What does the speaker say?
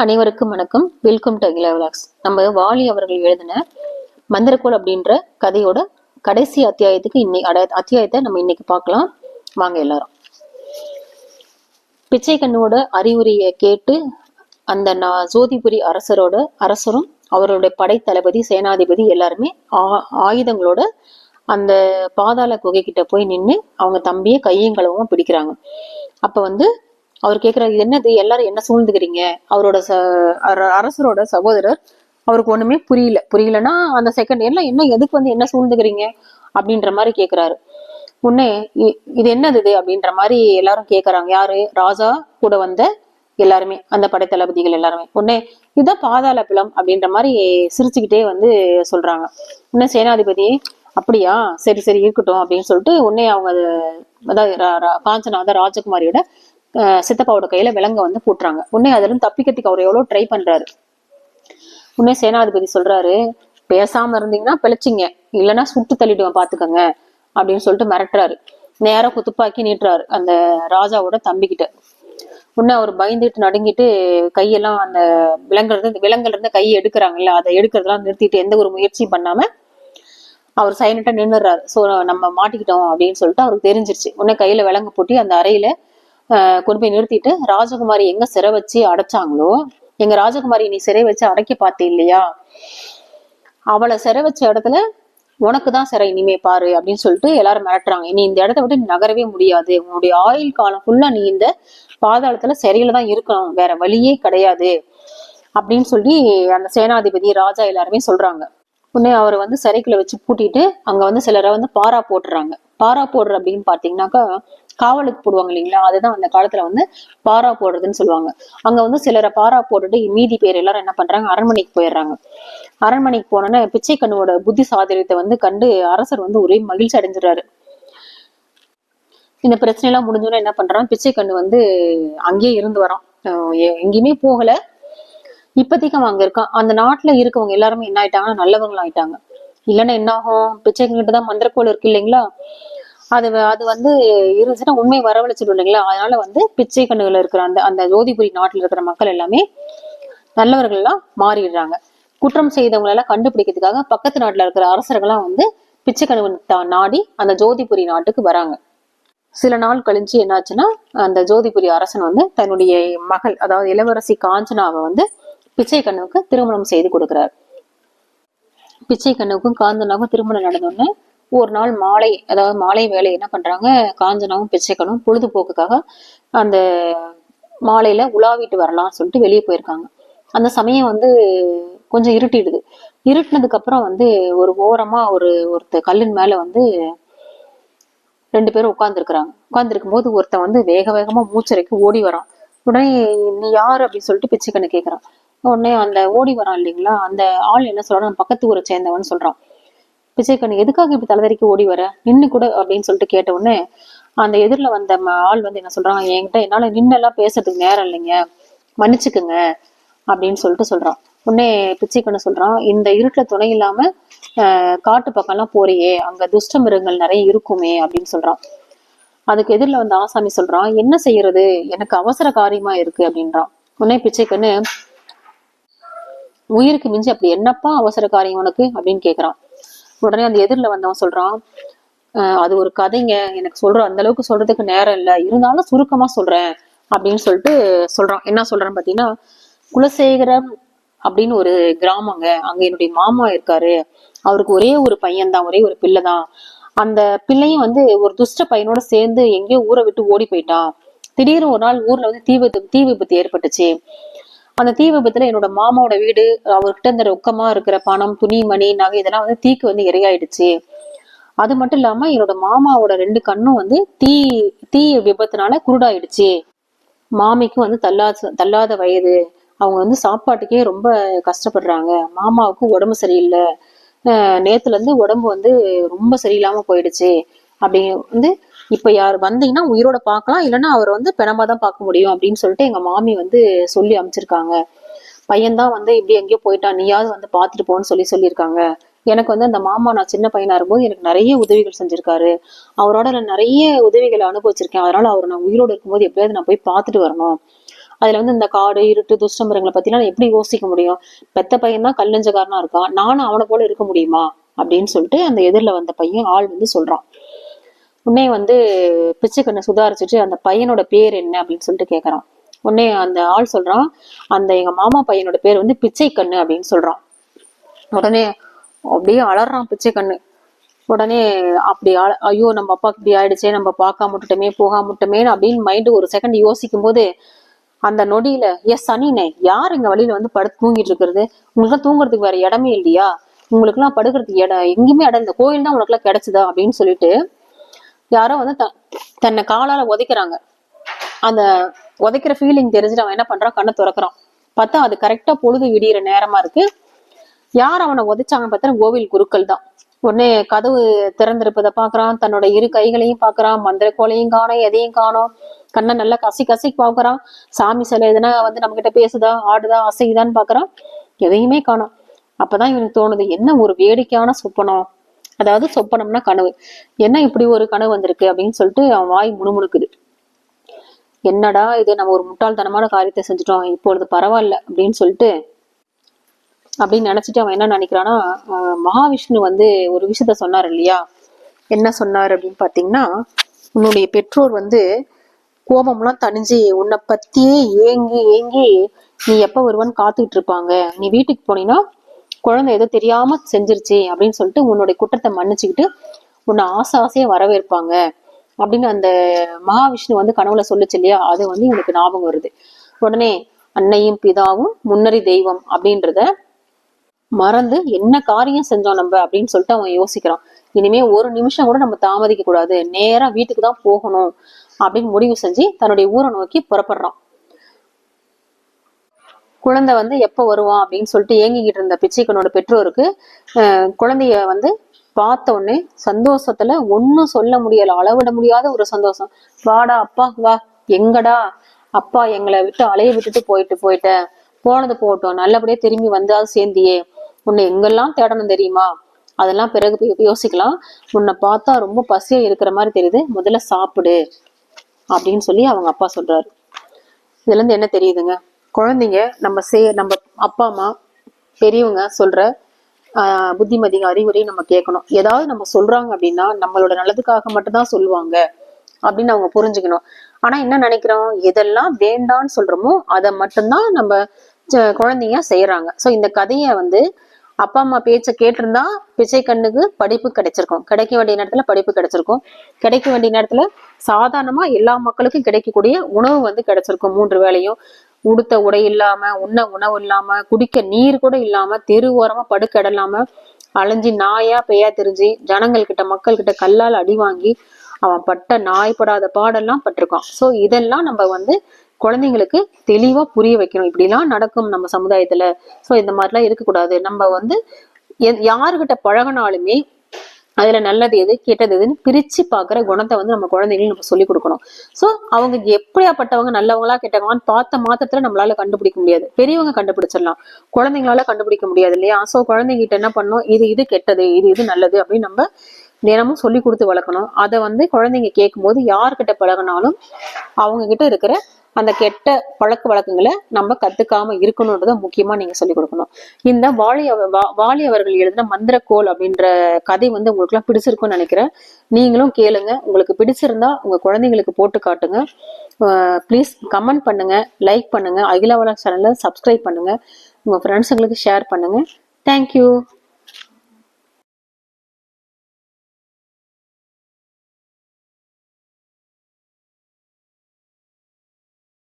அனைவருக்கும் வணக்கம். Welcome to Akila vlogs நம்ம வாலி அவர்கள் எழுதின மந்திரக்கோள் அப்படின்ற கதையோட கடைசி அத்தியாயத்துக்கு இன்னை அட- அத்தியாயத்தை நம்ம இன்னைக்கு பார்க்கலாம். வாங்க எல்லாரும். பிச்சை கண்ணோட அறிவுரையை கேட்டு அந்த நான் ஜோதிபுரி அரசரோட அரசரும் அவருடைய படை தளபதி சேனாதிபதி எல்லாருமே ஆ- ஆயுதங்களோட அந்த பாதாள குகை கிட்ட போய் நின்று அவங்க தம்பியை கையங்களவும் பிடிக்கிறாங்க. அப்ப வந்து அவர் கேக்குறாரு என்னது எல்லாரும் என்ன சூழ்ந்துக்கிறீங்க? அவரோட ச அர- அரசரோட சகோதரர் அவருக்கு ஒண்ணுமே புரியல. புரியலன்னா அந்த செகண்ட் எல்லாம் என்ன எதுக்கு வந்து என்ன சூழ்ந்துக்கிறீங்க? அப்படின்ற மாதிரி கேக்குறாரு. உன்னே இ- இது என்னது இது? அப்படின்ற மாதிரி எல்லாரும் கேக்குறாங்க. யாரு? ராஜா கூட வந்த எல்லாருமே அந்த படைத்தளபதிகள் எல்லாருமே. உடனே இதுதான் பாதாள பிளம் அப்படின்ற மாதிரி சிரிச்சுக்கிட்டே வந்து சொல்றாங்க. உடனே சேனாதிபதி அப்படியா? சரி சரி இருக்கட்டும் அப்படின்னு சொல்லிட்டு உடனே அவங்க அதாவது ரா- ரா- காஞ்சனா அதாவது ராஜகுமாரியோட சித்தப்பாவோட கையில விலங்க வந்து போட்டுறாங்க. உடனே அதுல இருந்து தப்பிக்கிறதுக்கு அவர் எவ்வளவு ட்ரை பண்றாரு. உடனே சேனாதிபதி சொல்றாரு பேசாம இருந்தீங்கன்னா பிழைச்சிங்க. இல்லைன்னா சுட்டு தள்ளிடுவேன் பாத்துக்கோங்க. அப்படின்னு சொல்லிட்டு மிரட்டுறாரு. நேரம் குத்துப்பாக்கி நீட்டுறாரு அந்த ராஜாவோட தம்பிக்கிட்ட. உடனே அவர் பயந்துட்டு நடுங்கிட்டு கையெல்லாம் அந்த விலங்குறது விலங்குல இருந்து கையை எடுக்கிறாங்கல்ல அதை எடுக்கிறதெல்லாம் நிறுத்திட்டு எந்த ஒரு முயற்சியும் பண்ணாம அவர் சைலண்டா நின்றுறாரு சோ நம்ம மாட்டிக்கிட்டோம் அப்படின்னு சொல்லிட்டு அவருக்கு தெரிஞ்சிருச்சு. உடனே கையில விலங்கு போட்டி அந்த அறையில கொண்டு போய் நிறுத்திட்டு ராஜகுமாரி எங்க சிறை வச்சு அடைச்சாங்களோ எங்க ராஜகுமாரி நீ சிறை வச்சு அடைக்க பார்த்த இல்லையா அவளை சிறை வச்ச இடத்துல உனக்கு தான் சிறை இனிமே பாரு அப்படின்னு சொல்லிட்டு எல்லாரும் மிரட்டுறாங்க. நீ இந்த இடத்த விட்டு நகரவே முடியாது. உன்னுடைய ஆயுள் காலம் ஃபுல்லா நீ இந்த பாதாளத்துல சிறையில தான் இருக்கணும். வேற வழியே கிடையாது அப்படின்னு சொல்லி அந்த சேனாதிபதி ராஜா எல்லாருமே சொல்றாங்க. உடனே அவர் வந்து சிறைக்குள்ள வச்சு பூட்டிட்டு அங்க வந்து சிலரை வந்து பாரா போட்டுறாங்க. பாரா போடுற அப்படின்னு பாத்தீங்கன்னாக்கா காவலுக்கு போடுவாங்க இல்லைங்களா? அதுதான் அந்த காலத்துல வந்து பாரா போடுறதுன்னு சொல்லுவாங்க. அங்க வந்து சிலரை பாரா போட்டுட்டு மீதி பேர் எல்லாரும் என்ன பண்றாங்க? அரண்மனைக்கு போயிடுறாங்க. அரண்மனைக்கு போனோன்னே பிச்சை கண்ணுவோட புத்தி சாதரியத்தை வந்து கண்டு அரசர் வந்து ஒரே மகிழ்ச்சி அடைஞ்சிடறாரு. இந்த பிரச்சனை எல்லாம் முடிஞ்சோன்னு என்ன பண்றான்? பிச்சை கண்ணு வந்து அங்கேயே இருந்து வரான். எ- எங்கேயுமே போகல. இப்போதைக்கு அவன் அங்க இருக்கான். அந்த நாட்டுல இருக்கவங்க எல்லாருமே என்ன ஆயிட்டாங்கன்னா நல்லவங்களும் ஆயிட்டாங்க இல்லைன்னா என்ன ஆகும்? பிச்சை கிட்ட தான் மந்திரக்கோள் இருக்கு இல்லைங்களா? அது அது வந்து இருந்துச்சுன்னா உண்மை வரவழைச்சிடும் இல்லைங்களா? அதனால வந்து பிச்சை கண்ணுகள் இருக்கிற அந்த அந்த ஜோதிபுரி நாட்டில் இருக்கிற மக்கள் எல்லாமே நல்லவர்கள் எல்லாம் மாறிடுறாங்க. குற்றம் செய்தவங்களை எல்லாம் கண்டுபிடிக்கிறதுக்காக பக்கத்து நாட்டில் இருக்கிற அரசர்கள்லாம் வந்து பிச்சை கணுவன் நாடி அந்த ஜோதிபுரி நாட்டுக்கு வராங்க. சில நாள் கழிஞ்சு என்னாச்சுன்னா அந்த ஜோதிபுரி அரசன் வந்து தன்னுடைய மகள் அதாவது இளவரசி காஞ்சனாவை வந்து பிச்சை கண்ணுக்கு திருமணம் செய்து கொடுக்கிறார். பிச்சை கண்ணுக்கும் காஞ்சனாவுக்கும் திருமணம் நடந்தோடனே ஒரு நாள் மாலை அதாவது மாலை வேலை என்ன பண்றாங்க? காஞ்சனாவும் பிச்சைக்கனும் பொழுதுபோக்குக்காக அந்த மாலையில உலாவிட்டு வரலாம்னு சொல்லிட்டு வெளியே போயிருக்காங்க. அந்த சமயம் வந்து கொஞ்சம் இருட்டிடுது. இருட்டினதுக்கு அப்புறம் வந்து ஒரு ஓரமா ஒரு ஒருத்த கல்லின் மேல வந்து ரெண்டு பேரும் உட்காந்துருக்குறாங்க உட்காந்துருக்கும் போது ஒருத்தன் வந்து வேக வேகமா மூச்சரைக்கு ஓடி வரான். உடனே நீ யாரு? அப்படின்னு சொல்லிட்டு பிச்சைக்கண்ணு கேக்குறான். உடனே அந்த ஓடி வரான் இல்லைங்களா? அந்த ஆள் என்ன சொல்றான்? பக்கத்து ஊரை சேர்ந்தவன் சொல்றான். பிச்சைக்கண்ணு எதுக்காக இப்படி தலைதறிக்கு ஓடி வர? நின்னு கூட அப்படின்னு சொல்லிட்டு கேட்ட உடனே அந்த எதிரில் வந்த ஆள் வந்து என்ன சொல்றான் என்கிட்ட என்னால நின்னெல்லாம் பேசுறதுக்கு நேரம் இல்லைங்க மன்னிச்சுக்குங்க அப்படின்னு சொல்லிட்டு சொல்றான். உடனே பிச்சைக்கண்ணு சொல்றான் இந்த இருட்டுல துணை இல்லாம ஆஹ் காட்டு பக்கம்லாம் போறியே அங்க துஷ்ட மிருகங்கள் நிறைய இருக்குமே அப்படின்னு சொல்றான். அதுக்கு எதிரில் வந்து ஆசாமி சொல்றான் என்ன செய்யறது எனக்கு அவசர காரியமா இருக்கு அப்படின்றான். உடனே பிச்சைக்கண்ணு உயிருக்கு மிஞ்சி அப்படி என்னப்பா அவசர காரியம் உனக்கு அப்படின்னு கேக்குறான். உடனே அந்த எதிரில் வந்தவன் சொல்றான் அது ஒரு கதைங்க. எனக்கு சொல்ற அந்த அளவுக்கு சொல்றதுக்கு நேரம் இல்லை. இருந்தாலும் சுருக்கமா சொல்றேன். அப்படின்னு சொல்லிட்டு சொல்றான். என்ன சொல்றான்னு பாத்தீங்கன்னா குலசேகரம் அப்படின்னு ஒரு கிராமங்க. அங்க என்னுடைய மாமா இருக்காரு. அவருக்கு ஒரே ஒரு பையன் தான் ஒரே ஒரு பிள்ளை தான் அந்த பிள்ளையும் வந்து ஒரு துஷ்ட பையனோட சேர்ந்து எங்கேயோ ஊரை விட்டு ஓடி போயிட்டான். திடீர்னு ஒரு நாள் ஊர்ல வந்து தீ விபத்து தீ விபத்து ஏற்பட்டுச்சு. அந்த தீ விபத்துல என்னோட மாமாவோட வீடு அவர்கிட்ட இந்த ரொக்கமா இருக்கிற பணம் துணி மணி நகை இதெல்லாம் வந்து தீக்கு வந்து இரையாயிடுச்சு. அது மட்டும் இல்லாம என்னோட மாமாவோட ரெண்டு கண்ணும் வந்து தீ தீ விபத்துனால குருடாயிடுச்சு. மாமிக்கும் வந்து தள்ளாத தள்ளாத வயது. அவங்க வந்து சாப்பாட்டுக்கே ரொம்ப கஷ்டப்படுறாங்க. மாமாவுக்கு உடம்பு சரியில்லை. நேத்துல இருந்து உடம்பு வந்து ரொம்ப சரியில்லாம போயிடுச்சு. அப்படி வந்து இப்ப யார் வந்தீங்கன்னா உயிரோட பார்க்கலாம் இல்லைன்னா அவர் வந்து பிணமா தான் பார்க்க முடியும் அப்படின்னு சொல்லிட்டு எங்க மாமி வந்து சொல்லி அமைச்சிருக்காங்க பையன்தான் வந்து இப்படி எங்கேயோ போயிட்டான் நீயாவது வந்து பார்த்துட்டு போன்னு சொல்லி சொல்லியிருக்காங்க. எனக்கு வந்து அந்த மாமா நான் சின்ன பையனா இருக்கும்போது எனக்கு நிறைய உதவிகள் செஞ்சிருக்காரு. அவரோட நான் நிறைய உதவிகளை அனுபவிச்சிருக்கேன். அதனால அவர் நான் உயிரோடு இருக்கும்போது எப்படியாவது நான் போய் பார்த்துட்டு வரணும். அதுல வந்து இந்த காடு இருட்டு துஷ்டமிரங்களை பத்திலாம் நான் எப்படி யோசிக்க முடியும்? பெத்த பையன் தான் கல்லஞ்சக்காரனா இருக்கான். நானும் அவனை போல இருக்க முடியுமா? அப்படின்னு சொல்லிட்டு அந்த எதிரில் வந்த பையன் ஆள் வந்து சொல்றான். உடனே வந்து பிச்சைக்கண்ணை சுதாரிச்சுட்டு அந்த பையனோட பேர் என்ன அப்படின்னு சொல்லிட்டு கேட்குறான் உடனே அந்த ஆள் சொல்றான் அந்த எங்க மாமா பையனோட பேர் வந்து பிச்சைக்கண்ணு அப்படின்னு சொல்றான். உடனே அப்படியே அலறான் பிச்சைக்கண்ணு உடனே அப்படி ஐயோ நம்ம அப்பா இப்படி ஆயிடுச்சே நம்ம பார்க்காம விட்டுட்டோமே போகாம விட்டோமே அப்படின்னு மைண்டு ஒரு செகண்ட் யோசிக்கும் போது அந்த நொடியில எஸ் சனினே யார் எங்க வழியில வந்து படுத்து தூங்கிட்டு இருக்கிறது? உங்களுக்கு தூங்குறதுக்கு வேற இடமே இல்லையா? உங்களுக்கு எல்லாம் படுக்கிறதுக்கு இடம் எங்கேயுமே இடம் இந்த கோயில் தான் உனக்கு எல்லாம் கிடைச்சதா? அப்படின்னு சொல்லிட்டு யாரோ வந்து த- தன்னை காலால உதைக்கிறாங்க. அந்த உதைக்கிற ஃபீலிங் தெரிஞ்சுட்டு அவன் என்ன பண்றான்? கண்ணை திறக்கிறான். பார்த்தா அது கரெக்டா பொழுது விடியிற நேரமா இருக்கு. யார் அவனை உதைச்சாங்கன்னு பார்த்தா கோவில் குருக்கள் தான். உடனே கதவு திறந்திருப்பதை பார்க்கறான். தன்னோட இரு கைகளையும் பார்க்கறான். மந்திர கோலையும் காணும் எதையும் காணும். கண்ணை நல்லா கசி கசி பாக்குறான் சாமி சிலை எதுனா வந்து நம்ம கிட்ட பேசுதா ஆடுதா அசையுதான்னு பாக்குறான் எதையுமே காணோம். அப்பதான் இவனுக்கு தோணுது என்ன ஒரு வேடிக்கையான சொப்பனம். அதாவது சொப்பனம்னா கனவு. என்ன இப்படி ஒரு கனவு வந்திருக்கு அப்படின்னு சொல்லிட்டு அவன் வாய் முணுமுணுக்குது. என்னடா இது நம்ம ஒரு முட்டாள்தனமான காரியத்தை செஞ்சுட்டோம் இப்பொழுது பரவாயில்ல அப்படின்னு சொல்லிட்டு அப்படின்னு நினைச்சிட்டு அவன் என்ன நினைக்கிறான்னா மகாவிஷ்ணு வந்து ஒரு விஷயத்த சொன்னார் இல்லையா? என்ன சொன்னார் அப்படின்னு பார்த்தீங்கன்னா உன்னுடைய பெற்றோர் வந்து கோபம்லாம் தணிஞ்சு உன்னை பத்தியே ஏங்கி ஏங்கி நீ எப்ப வருவான்னு காத்துக்கிட்டு இருப்பாங்க. நீ வீட்டுக்கு போனீங்கன்னா குழந்தை ஏதோ தெரியாம செஞ்சிருச்சு அப்படின்னு சொல்லிட்டு உன்னுடைய குற்றத்தை மன்னிச்சுக்கிட்டு உன்னை ஆசை ஆசையா வரவேற்பாங்க அப்படின்னு அந்த மகாவிஷ்ணு வந்து கனவுல சொல்லுச்சு இல்லையா? அது வந்து இவனுக்கு ஞாபகம் வருது. உடனே அன்னையும் பிதாவும் முன்னறி தெய்வம் அப்படின்றத மறந்து என்ன காரியம் செஞ்சோம் நம்ம அப்படின்னு சொல்லிட்டு அவன் யோசிக்கிறான். இனிமே ஒரு நிமிஷம் கூட நம்ம தாமதிக்க கூடாது நேரா வீட்டுக்கு தான் போகணும் அப்படின்னு முடிவு செஞ்சு தன்னுடைய ஊரை நோக்கி புறப்படுறான். குழந்தை வந்து எப்போ வருவான் அப்படின்னு சொல்லிட்டு ஏங்கிக்கிட்டு இருந்த பிச்சைக்கனோட பெற்றோருக்கு குழந்தைய வந்து பார்த்த உடனே சந்தோஷத்துல ஒன்னும் சொல்ல முடியல அளவிட முடியாத ஒரு சந்தோஷம். வாடா அப்பா வா. எங்கடா? அப்பா எங்களை விட்டு அலைய விட்டுட்டு போயிட்டு போயிட்ட. போனது போகட்டும். நல்லபடியா திரும்பி வந்தாது சேர்ந்தியே. உன்னை எங்கெல்லாம் தேடணும் தெரியுமா? அதெல்லாம் பிறகு யோசிக்கலாம். உன்னை பார்த்தா ரொம்ப பசியா இருக்கிற மாதிரி தெரியுது. முதல்ல சாப்பிடு அப்படின்னு சொல்லி அவங்க அப்பா சொல்றாரு. இதுல இருந்து என்ன தெரியுதுங்க? குழந்தைங்க நம்ம சே நம்ம அப்பா அம்மா பெரியவங்க சொல்ற ஆஹ் புத்திமதிங்க அறிவுரை நம்ம கேட்கணும். ஏதாவது நம்ம சொல்றாங்க அப்படின்னா நம்மளோட நல்லதுக்காக மட்டும்தான் சொல்லுவாங்க அப்படின்னு அவங்க புரிஞ்சுக்கணும். ஆனா என்ன நினைக்கிறோம்? எதெல்லாம் வேண்டான்னு சொல்றோமோ அதை மட்டும்தான் நம்ம குழந்தைங்க செய்யறாங்க சோ இந்த கதையை வந்து அப்பா அம்மா பேச்சை கேட்டிருந்தா பிச்சை கண்ணுக்கு படிப்பு கிடைச்சிருக்கும். கிடைக்க வேண்டிய நேரத்துல படிப்பு கிடைச்சிருக்கும். கிடைக்க வேண்டிய நேரத்துல சாதாரணமா எல்லா மக்களுக்கும் கிடைக்கக்கூடிய உணவு வந்து கிடைச்சிருக்கும் மூன்று வேளையும். உடுத்த உடை இல்லாம உண்ண உணவு இல்லாம குடிக்க நீர் கூட இல்லாம தெரு ஓரமா படுக்க இடம் அலைஞ்சு நாயா பெய்யா தெரிஞ்சு ஜனங்கள் கிட்ட மக்கள் கிட்ட கல்லால் அடி வாங்கி அவன் பட்ட நாய்ப்படாத பாடெல்லாம் பட்டிருக்கான். சோ இதெல்லாம் நம்ம வந்து குழந்தைங்களுக்கு தெளிவா புரிய வைக்கணும். இப்படிலாம் நடக்கும் நம்ம சமுதாயத்துல. சோ இந்த மாதிரிலாம் இருக்கக்கூடாது. நம்ம வந்து எ- யாருகிட்ட பழகினாலுமே அதுல நல்லது எது கெட்டது எதுன்னு பிரிச்சு பாக்குற குணத்தை வந்து நம்ம குழந்தைகளுக்கு நம்ம சொல்லி கொடுக்கணும். சோ அவங்க எப்படியாப்பட்டவங்க நல்லவங்களா கெட்டவங்களான்னு பார்த்த மாத்திரத்துல நம்மளால கண்டுபிடிக்க முடியாது. பெரியவங்க கண்டுபிடிச்சிடலாம். குழந்தைங்களால கண்டுபிடிக்க முடியாது இல்லையா? சோ குழந்தைங்கிட்ட என்ன பண்ணும் இது இது கெட்டது இது இது நல்லது அப்படின்னு நம்ம தினமும் சொல்லி கொடுத்து வளர்க்கணும். அதை வந்து குழந்தைங்க கேட்கும்போது யார்கிட்ட பழகினாலும் அவங்க கிட்ட இருக்கிற அந்த கெட்ட பழக்க வழக்கங்களை நம்ம கத்துக்காம இருக்கணும்ன்றத முக்கியமா நீங்க சொல்லி கொடுக்கணும். இந்த வாலி வா- வாலி அவர்கள் எழுதின மந்திரக்கோல் அப்படின்ற கதை வந்து உங்களுக்கு எல்லாம் பிடிச்சிருக்கும்னு நினைக்கிறேன். நீங்களும் கேளுங்க. உங்களுக்கு பிடிச்சிருந்தா உங்க குழந்தைங்களுக்கு போட்டு காட்டுங்க. ப்ளீஸ் கமெண்ட் பண்ணுங்க லைக் பண்ணுங்க. அகிலாவலா சேனலை சப்ஸ்கிரைப் பண்ணுங்க. உங்க ஃப்ரெண்ட்ஸுங்களுக்கு ஷேர் பண்ணுங்க. தேங்க்யூ